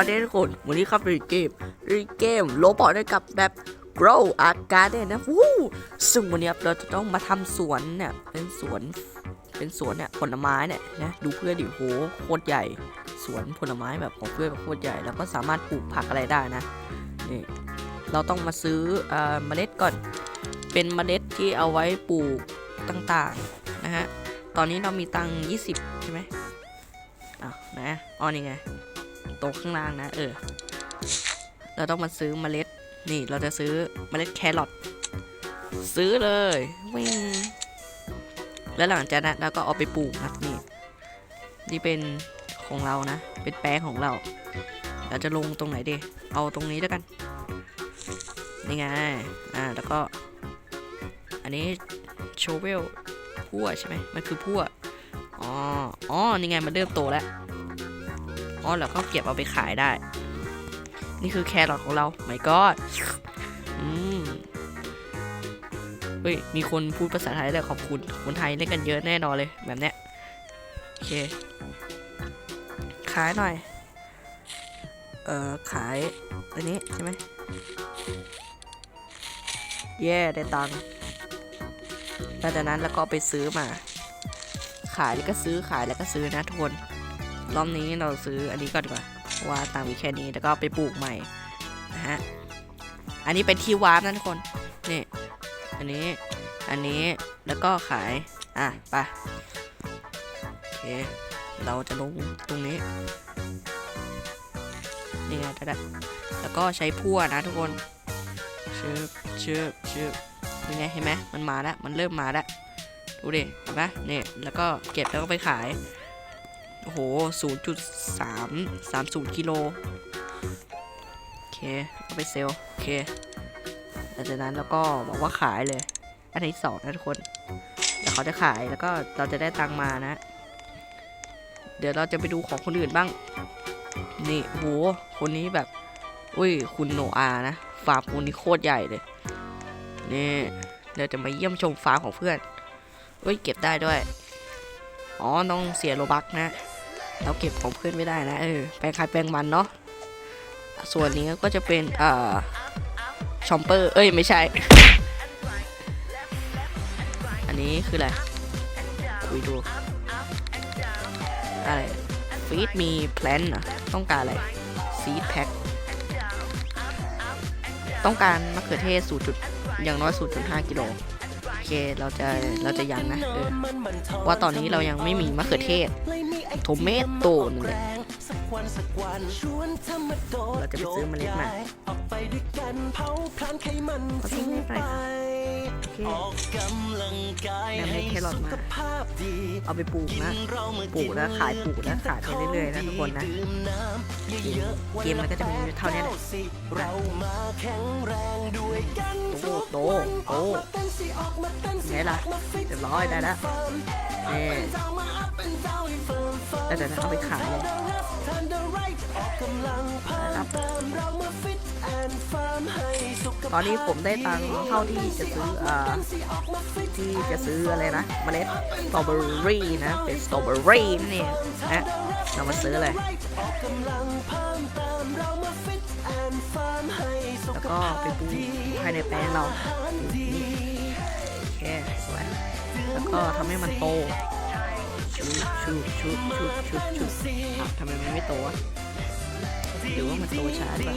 วันนี้ทุกคนวันนี้ครับรีเกมรีเกมโลบอกได้กับแบบ grow a garden นะวู้ซึ่งวันนี้เราจะต้องมาทำสวนเนี่ยเป็นสวนเป็นสวนเนี่ยผลไม้เนี่ยนะดูเพื่อนดิโหโคตรใหญ่ สวนผลไม้แบบของเพื่อนแบบโคตรใหญ่ แล้วก็สามารถปลูกผักอะไรได้นะนี่เราต้องมาซื้อเอ่อเมล็ดก่อน เป็นเมล็ดที่เอาไว้ปลูกต่างๆนะฮะตอนนี้เรามีตังค์20 ใช่ไหมอ้าวนะอ๋อนี่ไง ตรงข้างล่างนะเออ เราต้องมาซื้อเมล็ด นี่เราจะซื้อเมล็ดแครอทซื้อเลยวิ่งแล้วหลังจากนั้นเราก็เอาไปปลูกนะนี่นี่เป็นของเรานะ เป็นแปลงของเรา เราจะลงตรงไหนดีเอาตรงนี้แล้วกันนี่ไงอ่าแล้วก็ อันนี้โชเวลพั่วใช่ไหมมันคือพั่วอ๋ออ๋อนี่ไงมันเริ่มโตแล้ว อ๋อแล้วก็เก็บเอาไปขายได้ นี่คือแครอทของเราไม่กอดอืมเฮ้ย มีคนพูดภาษาไทยแต่ขอบคุณ คนไทยเล่นกันเยอะแน่นอนเลยแบบเนี้ยโอเค ขายหน่อย เอ่อ ขายอันนี้ใช่ไหมเย่ได้ตังค์หลังจากนั้นแล้วก็ไปซื้อมา ขายแล้วก็ซื้อขายแล้วก็ซื้อนะทุกคน รอบนี้เราซื้ออันนี้ก่อนดีกว่าว่าตังมีแค่นี้แล้วก็ไปปลูกใหม่นะฮะอันนี้เป็นที่วาร์ปนะทุกคนนี่อันนี้อันนี้แล้วก็ขายอะไปโอเคเราจะลงตรงนี้นี่ไงได้แล้วก็ใช้พั่วนะทุกคนชึบชึบชึบยังไงเห็นไหมมันมาแล้วมันเริ่มมาแล้วดูดิเห็นปะเนี่ยแล้วก็เก็บแล้วก็ไปขาย อ้โห0.3 30กิโลโอเคเอาไปเซลโอเคหลังจากนั้นแล้วก็บอกว่าขายเลย อันที่สองนะทุกคนเดี๋ยวเขาจะขายแล้วก็เราจะได้ตังมานะ เดี๋ยวเราจะไปดูของคนอื่นบ้าง นี่โหคนนี้แบบ อุ้ยคุณโนอานะฟาร์มคุณนี่โคตรใหญ่เลยนี่เดี๋ยวจะมาเยี่ยมชมฟาร์มของเพื่อนเฮ้ยเก็บได้ด้วย อ๋อ ต้องเสียโลบักนะ เราเก็บของเพื่อนไม่ได้นะเออแปลงใครแปลงมันเนาะส่วนนี้ก็จะเป็นเอ่อชอมเปอร์ เอ้ย ไม่ใช่ อันนี้คืออะไรคุยดูอะไรฟีดมีแพลนต้องการอะไรซีดแพ็คต้องการมะเขือเทศสูตรจุดอย่างน้อย0.5กิโลโอเค เราจะ เราจะยังนะ เออ ว่าตอนนี้เรายังไม่มีมะเขือเทศ โทเมโต้นั่นแหละเราจะไปซื้อเมล็ดมาเอาซื้อไม่ไปค่ะโอ เคนำเมล็ดแครอทมาเอาไปปลูกนะ ปลูกแล้วขายปลูกแล้วขายไปเรื่อยๆนะทุกคนนะ เกมมันก็จะมีเท่านี้แหละโตโตโตไงล่ะเรียบร้อยได้แล้วนี่แล้วเดี๋ยวนะเอาไปขายเลยนะครับตอนนี้ผมได้ตังค์เท่าที่จะซื้อเอ่อที่จะซื้ออะไรนะเมล็ดสตรอเบอรี่นะ เป็นสตรอเบอรี่นี่นะเรามาซื้อเลยแล้วก็ไปปลูกภายในแปลงเราโอเคสวยแล้วก็ทำให้มันโตชุบชุบชุบชุบชุบชุบทำไมมันไม่โตอะหรือว่ามันโตช้าหรือเปล่า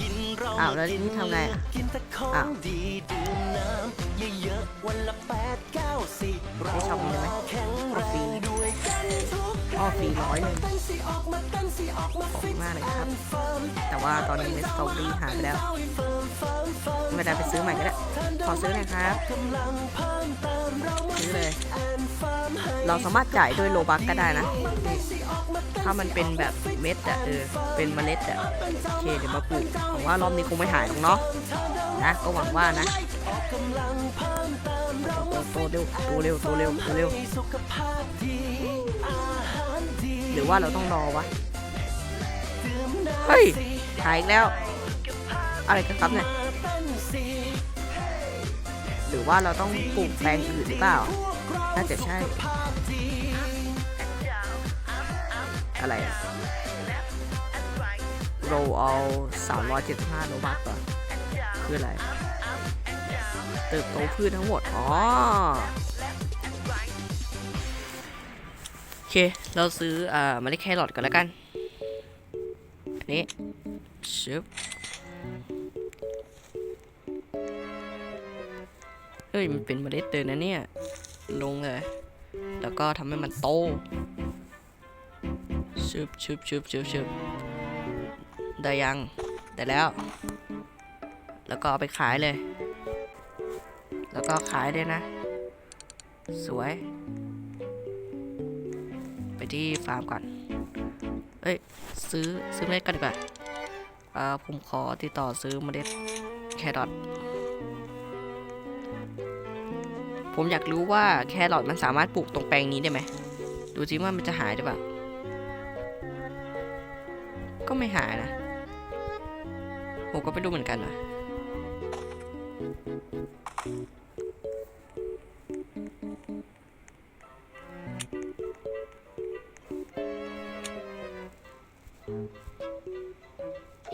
ย What อ้าวแล้วนี่ทำไงอะอ้าวได้ช็อปนี้ได้ไหมออฟฟรีออฟฟรีร้อยหนึ่งขอบคุณมากเลยครับ แต่ว่าตอนนี้เมสตอรี่หายไปแล้วไม่ได้ไปซื้อใหม่ก็ได้ ขอซื้อหน่อยครับ ซื้อเลย เราสามารถจ่ายด้วยโลบักก็ได้นะนี่ ถ้ามันเป็นแบบเม็ดอะเออ เป็นเมล็ดอะโอเคเดี๋ยวมาปลูกหวังว่ารอบนี้คงไม่หายหรอกเนาะนะก็หวังว่านะโตเร็วโตเร็วโตเร็วโตเร็วหรือว่าเราต้องรอวะเฮ้ยหายอีกแล้ว อะไรกันครับเนี่ยหรือว่าเราต้องปลูกแปลงอื่นหรือเปล่าน่าจะใช่ อะไรอะโรเอา375โลบักเหรอคืออะไร เติบโตพืชทั้งหมด อ๋อ โอเค เราซื้ออ่าเมล็ดแครอทก่อนแล้วกันอันนี้ชึบเฮ้ย มันเป็นเมล็ดเดินนะเนี่ย ลงเลย แล้วก็ทำให้มันโต ชึบชึบชึบชึบชึบได้ยังได้แล้ว แล้วก็เอาไปขายเลย แล้วก็ขายด้วยนะ สวย ไปที่ฟาร์มก่อน เอ้ย ซื้อซื้อเมล็ดกันดีกว่าอ่าผมขอติดต่อซื้อเมล็ดแครอทผมอยากรู้ว่าแครอทมันสามารถปลูกตรงแปลงนี้ได้ไหม ดูสิว่ามันจะหายหรือเปล่า ไม่หายนะผมก็ไม่รู้เหมือนกันนะ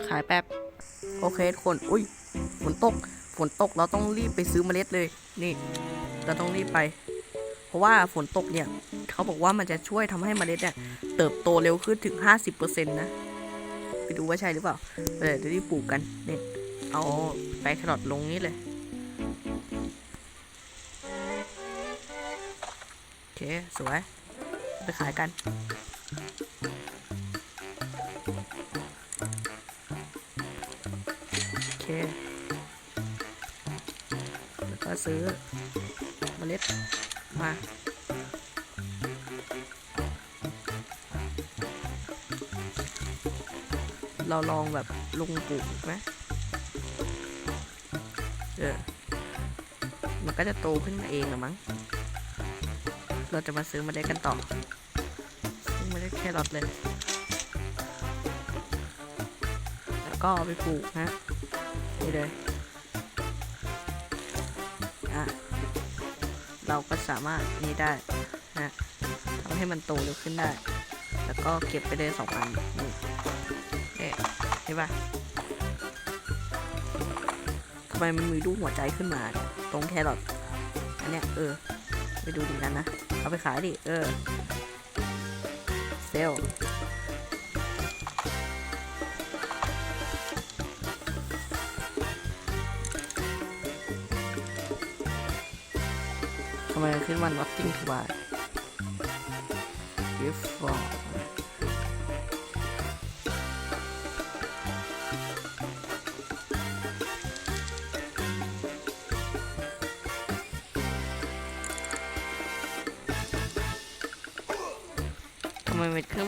ขายแป๊บ โอเคทุกคน อุ้ย ฝนตก ฝนตกเราต้องรีบไปซื้อเมล็ดเลย นี่ เราต้องรีบไป เพราะว่าฝนตกเนี่ย เขาบอกว่ามันจะช่วยทำให้เมล็ดเนี่ย เติบโตเร็วขึ้นถึง 50%นะ ดูว่าใช่หรือเปล่าเดี๋ยวจะรีบปลูกกันเนี่ยเอาแปลงแครอทลงนี้เลยโอเคสวยไปขายกันโอเคแล้วก็ซื้อเมล็ดมา เราลองแบบลงปลูกไหมเออ มันก็จะโตขึ้นมาเองหรือมั้ง เราจะมาซื้อมาได้กันต่อ ซื้อมาได้แครอทเลย แล้วก็ไปปลูกนะนี่เลย อะ เราก็สามารถนี่ได้นะทำให้มันโตเร็วขึ้นได้ แล้วก็เก็บไปเลยสองอันนี่ เนี่ยเห็นปะทำไมมันมีรูปหัวใจขึ้นมาเนี่ยตรงแครอทอันเนี้ยเออ ไปดูดีกันนะ เอาไปขายดิ เออ เซลทำไมขึ้นวัน nothing to buy gift for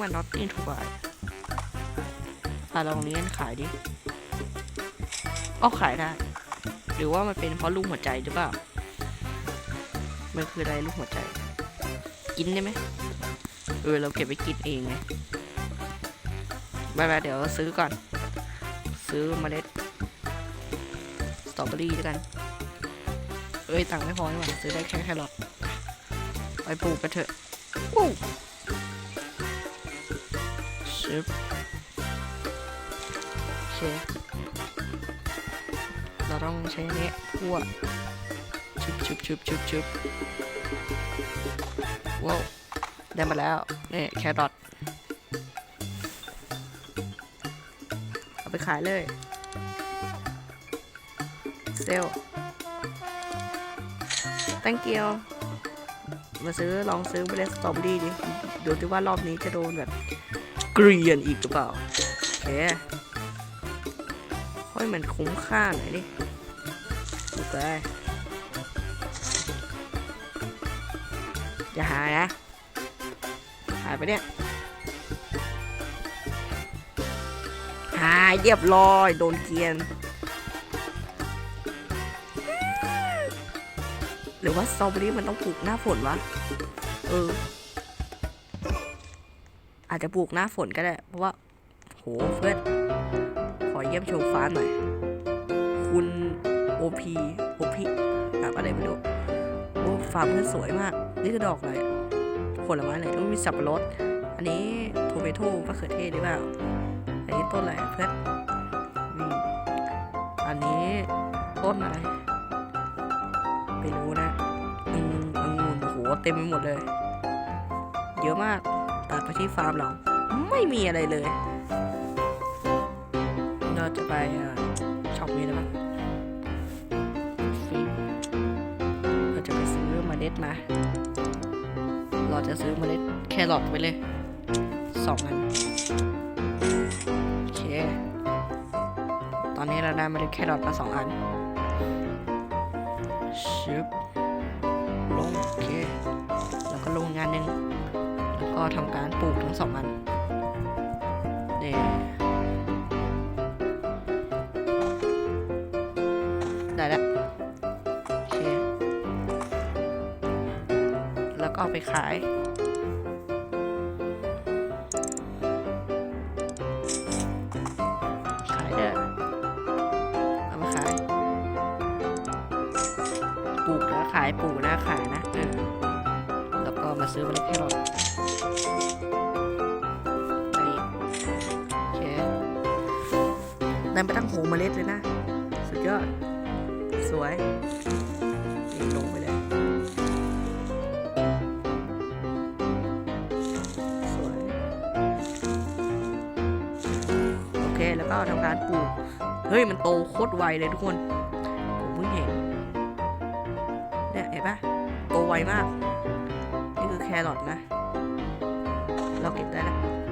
มัน nothing to buy อะลองเลี้ยนขายดิก็ขายได้ หรือว่ามันเป็นเพราะลูกหัวใจหรือเปล่า มันคืออะไรลูกหัวใจ กินได้ไหมเออเราเก็บไปกินเองไงไปไปเดี๋ยวซื้อก่อน ซื้อเมล็ดสตรอเบอรี่ด้วยกัน เอ้ยตังค์ไม่พอนี่หว่าซื้อได้แค่แครอทไปปลูกกันเถอะ วู้ชึบโอเค เราต้องใช้อันนี้พั่วชึบชึบชึบชึบชึบว้าวได้มาแล้วนี่แครอทเอาไปขายเลยเซล thank you มาซื้อลองซื้อเมล็ดสตรอเบอรี่ดิ ดูที่ว่ารอบนี้จะโดนแบบ เกรียนอีกหรือเปล่าโอเคให้มันคุ้มค่าหน่อยดิโอเคอย่าหายนะ หายไปเนี่ย หายเรียบร้อย โดนเกียน หรือว่าสตรอเบอรี่มันต้องปลูกหน้าฝนวะ เออ จะปลูกหน้าฝนก็ได้ เพราะว่า โหเพื่อน ขอเยี่ยมชมฟ้าหน่อย คุณโอพีโอพีแบบอะไรไม่รู้โอ้ฟาร์มเพื่อนสวยมาก นี่คือดอกอะไรผลไม้อะไรต้องมีสับปะรด อันนี้โทเมโต้มะเขือเทศหรือเปล่า อันนี้ต้นอะไรเพื่อนอันนี้ต้นอะไรไม่รู้นะองุ่นโอ้โหเต็มไปหมดเลย เยอะมาก ตัดไปที่ฟาร์มเราไม่มีอะไรเลย เราจะไปช็อปนี้แล้วมั้งฟิล์มเราจะไปซื้อเมล็ดมา เราจะซื้อเมล็ดแครอทไปเลยสองอันโอเค ตอนนี้เราได้เมล็ดแครอทมาสองอันชึบลงโอเค แล้วก็ลงงานหนึ่ง ก็ทำการปลูกทั้งสองอันเดได้แล้วโอเคแล้วก็เอาไปขายขายเด้อมาขายปลูกแล้วขายปลูกแล้วขายนะ แล้วก็มาซื้อเมล็ดแครอท นี่โอเคได้ไปตั้งโหเมล็ดเลยนะ สุดยอด สวยนี่ลงไปเลยสวย โอเค แล้วก็ทำการปลูก เฮ้ย มันโตโคตรไวเลยทุกคนผมเพิ่งเห็นเนี่ยเห็นปะโตไวมาก นี่คือแครอทนะ เรา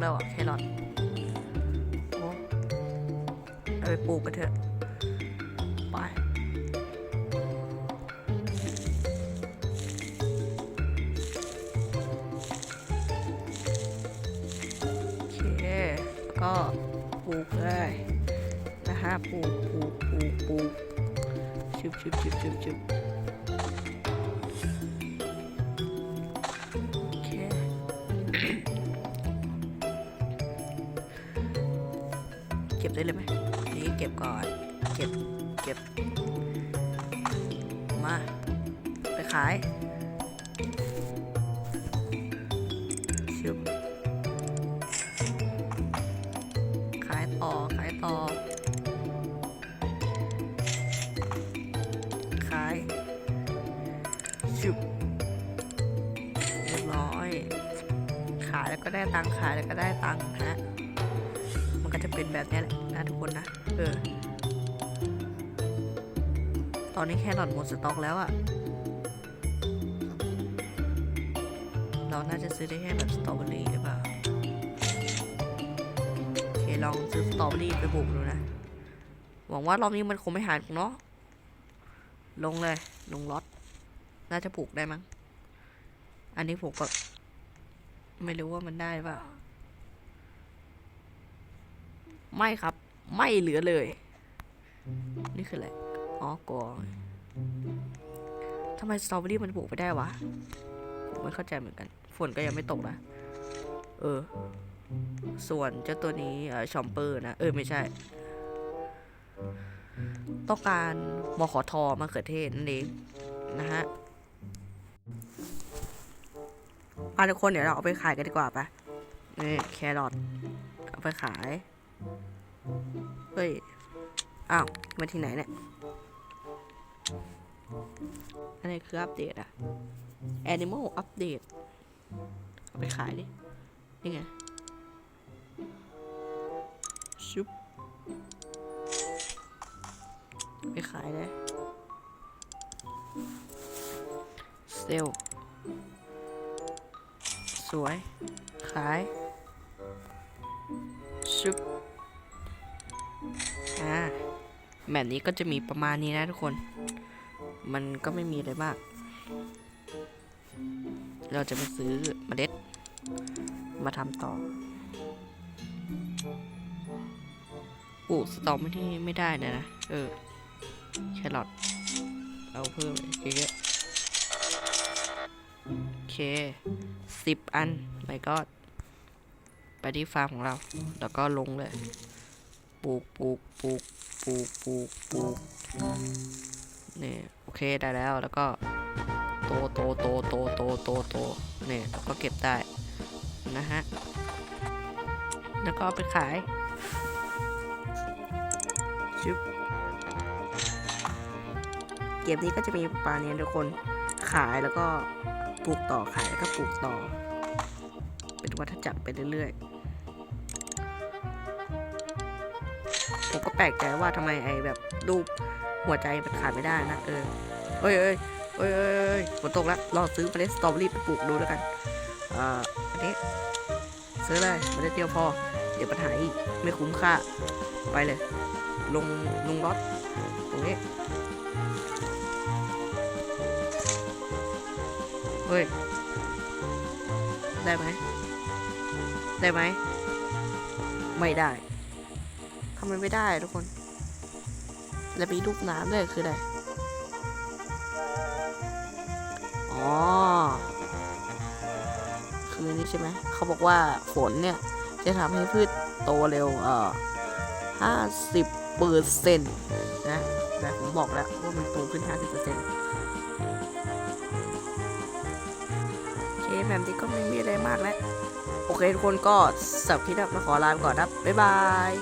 แล้วอะแครอทโอ้เอาไปปลูกกันเถอะไปโอเคแล้วก็ปลูกเลยนะฮะปลูกปลูกปลูกปลูกชึบชึบชึบชึบชึบ ชึบขายต่อ ขายต่อ ขายชุบเรียบร้อย ขายแล้วก็ได้ตังค์ขายแล้วก็ได้ตังค์นะฮะมันก็จะเป็นแบบนี้แหละนะทุกคนนะ เออ ตอนนี้แค่หลอดหมดสต็อกแล้วอะ ซื้อได้แค่แบบสตรอเบอรี่หรือเปล่าโอเคลองซื้อสตรอเบอรี่ไปปลูกดูนะ หวังว่ารอบนี้มันคงไม่หายหรอกเนาะลงเลยลงล็อตน่าจะปลูกได้มั้ง อันนี้ผมก็ ไม่รู้ว่ามันได้เปล่าไม่ครับ ไม่เหลือเลย นี่คืออะไรอ๋อกอทำไมสตรอเบอรี่มันปลูกไม่ได้วะ ผมไม่เข้าใจเหมือนกัน ฝนก็ยังไม่ตกนะ เออ ส่วนเจ้าตัวนี้อชอมเปอร์นะ เออไม่ใช่ ต้องการมขอทอมะเขือเทศนั่นเองนะฮะอะทุกคนเดี๋ยวเราเอาไปขายกันดีกว่าปะนี่แครอทเอาไปขาย เฮ้ย อ้าว มาที่ไหนเนี่ย อันนี้คืออัปเดตอะ Animal Update เอาไปขายดิ นี่ไง ชุบ ไปขายเลยเซลสวย ขาย ชุบ อ่าแบบนี้ก็จะมีประมาณนี้นะทุกคน มันก็ไม่มีอะไรมาก เราจะไปซื้อเมล็ด มาทำต่อปลูกสตรอไม่ที่ไม่ได้นะนะ เออ แครอทเอาเพิ่มอีกเยอะๆโอเคสิบอันไม่ก็ไปที่ฟาร์มของเรา แล้วก็ลงเลย ปลูกปลูกปลูกปลูกปลูกปลูกนี่โอเคได้แล้วแล้วก็ ตโตโตโตโตโตโตเนี่แล้วก็เก็บได้นะฮะ แล้วก็เอาไปขายชุบเกมนี้ก็จะมีประมาณนี้ทุกคนขายแล้วก็ปลูกต่อขายแล้วก็ปลูกต่อ เป็นวัฏจักรไปเรื่อยๆ ผมก็แปลกใจว่าทำไมไอ้แบบรูปหัวใจมันขายไม่ได้นะเออเอ้ยเอ้ย เอ้ยฝนตกแล้วรอซื้อเมล็ดสตรอเบอรี่ไปปลูกดูแล้วกันอ่าอันนี้ซื้อเลยเมล็ดเดียวพอ เดี๋ยวปัญหาอีกไม่คุ้มค่า ไปเลย ลงลงรถตรงนี้เฮ้ย ได้ไหม ได้ไหม ไม่ได้ทำไมไม่ได้ทุกคน แล้วมีรูปน้ำด้วยคืออะไร คือนี่ใช่ไหม เขาบอกว่าฝนเนี่ย จะทำให้พืชโตเร็ว เอ่อห้าสิบเปอร์เซ็นต์นะแต่ผมบอกแล้วว่ามันโตขึ้นห้าสิบเปอร์เซ็นต์โอเคแบบนี้ก็ไม่มีอะไรมากแล้ว โอเค ทุกคนก็สับคลิปนี้เราขอลาไปก่อนนะบ๊ายบาย